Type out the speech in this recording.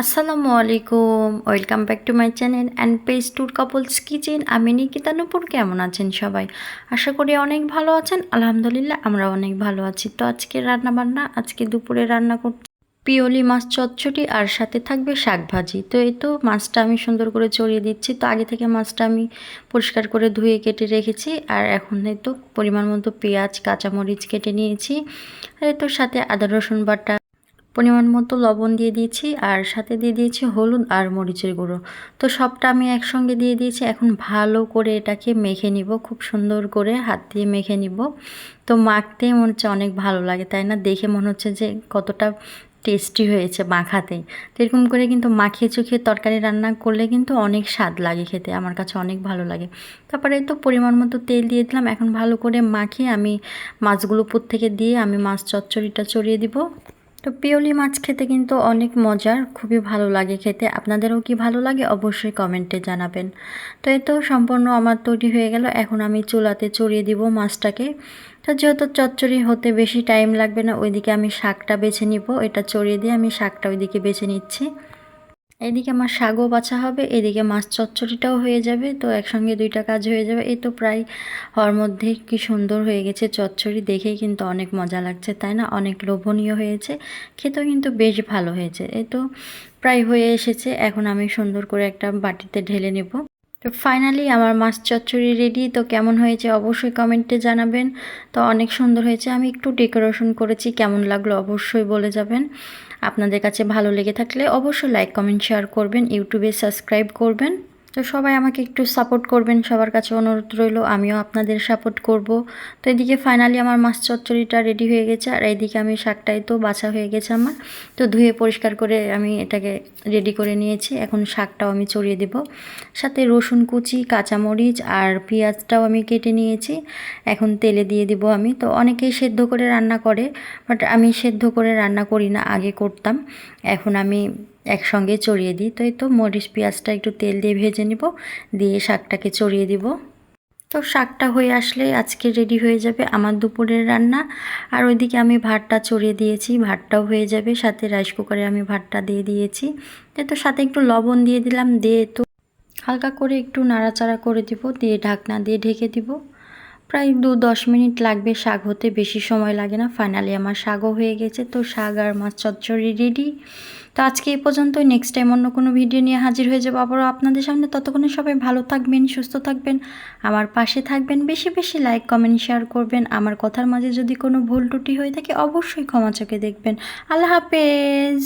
আসসালামু আলাইকুম welcome back to my channel and page tour couples kitchen আমি নিকিতা নুপুর, কেমন আছেন সবাই? আশা করি অনেক ভালো আছেন, আলহামদুলিল্লাহ আমরা অনেক ভালো আছি। তো আজকে রান্না বান্না আজকে দুপুরে রান্না করছি পিওলি মাছ চচ্চড়ি আর সাথে থাকবে শাক ভাজি। তো এই তো মাছটা আমি সুন্দর করে চড়িয়ে দিচ্ছি। তো আগে থেকে মাছটা আমি পরিষ্কার করে ধুয়ে কেটে রেখেছি আর এখন এই তো পরিমাণ মতো পেঁয়াজ, কাঁচামরিচ কেটে নিয়েছি। আর এই তো সাথে আদা, রসুন বাটা পরিমাণ মতো লবণ দিয়ে দিয়েছি, আর সাথে দিয়ে দিয়েছি হলুদ আর মরিচের গুঁড়ো। তো সবটা আমি একসঙ্গে দিয়ে দিয়েছি, এখন ভালো করে এটাকে মেখে নিব, খুব সুন্দর করে হাত দিয়ে মেখে নিব। তো মাখতে মনে হচ্ছে অনেক ভালো লাগে, তাই না? দেখে মনে হচ্ছে যে কতটা টেস্টি হয়েছে মাখাতে। তো এরকম করে কিন্তু মাখিয়ে চুখিয়ে তরকারি রান্না করলে কিন্তু অনেক স্বাদ লাগে খেতে, আমার কাছে অনেক ভালো লাগে। তারপরে তো পরিমাণ মতো তেল দিয়ে দিলাম, এখন ভালো করে মাখিয়ে আমি মাছগুলো উপর থেকে দিয়ে আমি মাছ চচ্চড়িটা চড়িয়ে দিব। তো পিওলি মাছ খেতে কিন্তু অনেক মজার, খুবই ভালো লাগে খেতে। আপনাদেরও কি ভালো লাগে অবশ্যই কমেন্টে জানাবেন। তো এ তো সম্পূর্ণ আমার তৈরি হয়ে গেল। এখন আমি চুলাতে চড়িয়ে দিব মাছটাকে। তো যেহেতু চচ্চড়ি হতে বেশি টাইম লাগবে না, ওইদিকে আমি শাকটা বেছে নিব। এটা চড়িয়ে দিয়ে আমি শাকটা ওইদিকে বেছে নিচ্ছি। এদিকে আমার শাগও বাছা হবে, এদিকে মাছ চচ্চড়িটাও হয়ে যাবে, তো একসঙ্গে দুইটা কাজ হয়ে যাবে। এই তো প্রায় হওয়ার মধ্যে কি সুন্দর হয়ে গেছে চচ্চড়ি, দেখেই কিন্তু অনেক মজা লাগছে, তাই না? অনেক লোভনীয় হয়েছে, খেতেও কিন্তু বেশ ভালো হয়েছে। এই তো প্রায় হয়ে এসেছে, এখন আমি সুন্দর করে একটা বাটিতে ঢেলে নেব। তো ফাইনালি আমার মাছ চচ্চড়ি রেডি তো কেমন হয়েছে অবশ্যই কমেন্টে জানাবেন। তো অনেক সুন্দর হয়েছে, আমি একটু ডেকোরেশন করেছি, কেমন লাগল অবশ্যই বলে যাবেন। আপনাদের কাছে ভালো লেগে থাকলে অবশ্যই লাইক কমেন্ট শেয়ার করবেন ইউটিউবে সাবস্ক্রাইব করবেন। তো সবাই আমাকে একটু সাপোর্ট করবেন, সবার কাছে অনুরোধ রইল, আমিও আপনাদের সাপোর্ট করব। তো এদিকে ফাইনালি আমার মাছ চচ্চড়িটা রেডি হয়ে গেছে, আর এইদিকে আমি শাকটাই তো বাছা হয়ে গেছে আমার। তো ধুয়ে পরিষ্কার করে আমি এটাকে রেডি করে নিয়েছি, এখন শাকটাও আমি চড়িয়ে দেব। সাথে রসুন কুচি, কাঁচামরিচ আর পেঁয়াজটাও আমি কেটে নিয়েছি, এখন তেলে দিয়ে দিব আমি। তো অনেকেই সেদ্ধ করে রান্না করে বাট আমি সেদ্ধ করে রান্না করি না, আগে করতাম। এখন আমি একসঙ্গে চড়িয়ে দিই। তো এই তো মরিচ, পেঁয়াজটা একটু তেল দিয়ে ভেজে নিব। দিয়ে শাকটাকে চড়িয়ে দিব। তো শাকটা হয়ে আসলে আজকে রেডি হয়ে যাবে আমার দুপুরের রান্না। আর ওইদিকে আমি ভাতটা চড়িয়ে দিয়েছি, ভাতটাও হয়ে যাবে। সাথে রাইস কুকারে আমি ভাতটা দিয়ে দিয়েছি। তো সাথে একটু লবণ দিয়ে দিলাম। দিয়ে তো হালকা করে একটু নাড়াচাড়া করে দিব। দিয়ে ঢাকনা দিয়ে ঢেকে দিব। প্রায় দু দশ মিনিট লাগবে শাক হতে, বেশি সময় লাগে না। ফাইনালি আমার শাকও হয়ে গেছে, তো শাক আর মাছ চচ্চড়ি রেডি তো আজকে এই পর্যন্ত নেক্সট টাইম অন্য কোনো ভিডিও নিয়ে হাজির হয়ে যাব আবারও আপনাদের সামনে। ততক্ষণে সবাই ভালো থাকবেন, সুস্থ থাকবেন, আমার পাশে থাকবেন। বেশি বেশি লাইক কমেন্ট শেয়ার করবেন। আমার কথার মাঝে যদি কোনো ভুল টুটি হয়ে থাকে, অবশ্যই ক্ষমা চোখে দেখবেন। আল্লাহ হাফেজ!